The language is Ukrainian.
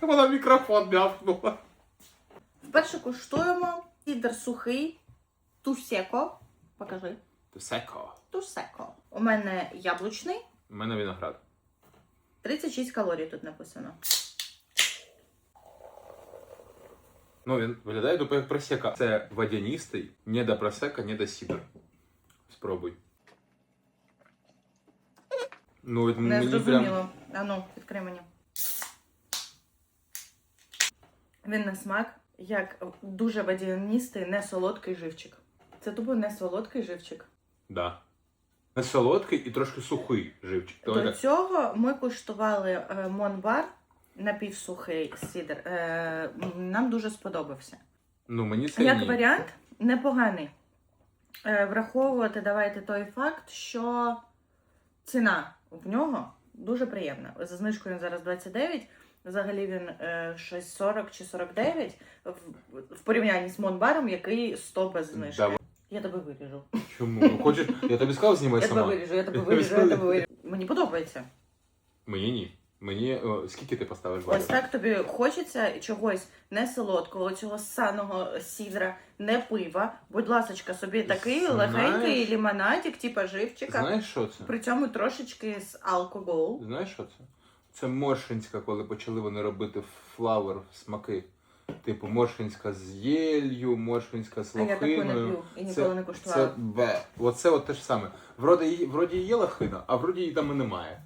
Вона в мікрофон м'явкнула. Вперше куштуємо сідр сухий тусеко. Покажи. Тусеко. Тусеко. У мене яблучний. У мене виноград. 36 калорій тут написано. Ну, він виглядає тупо як просека. Це водяністий, не до просека, не до сідр. Спробуй. Ну, от Не мені зрозуміло. прям. А ну, відкрий мені. Він на смак, як дуже водяністий, не солодкий живчик. Це тупо не солодкий живчик. Да. Не солодкий і трошки сухий живчик. До Только- цього ми куштували е, Монбар напівсухий сідр. Е, нам дуже сподобався. Ну, мені це Як ні. варіант, непоганий. Е, враховувати давайте той факт, що ціна в нього дуже приємна. За знижкою він зараз 29. Взагалі він е, щось 40 чи 49 в, в порівнянні з Монбаром, який 100 без знижки. Да, Я тебе виріжу. Чому? Ну, Хочеш, я тобі сказав, знімай Я тебе сама. виріжу, я тебе виріжу, я тебе виріжу. Мені подобається. Мені ні. Мені. О, скільки ти поставиш балів? Ось так тобі хочеться чогось не солодкого, цього ссаного сідра, не пива. Будь ласочка, собі такий Знаєш- легенький лимонадик, типа живчика. Знаєш, що це? При цьому трошечки з алкоголу. Знаєш, що це? Це Моршинська, коли почали вони робити флавер смаки. Типу Моршинська з єлью, Моршинська з А я таку не лохиною. п'ю і ніколи не Це куштувала. бе. Оце от те ж саме. Вроді, її- вроді є лохина, а вроді її там і немає.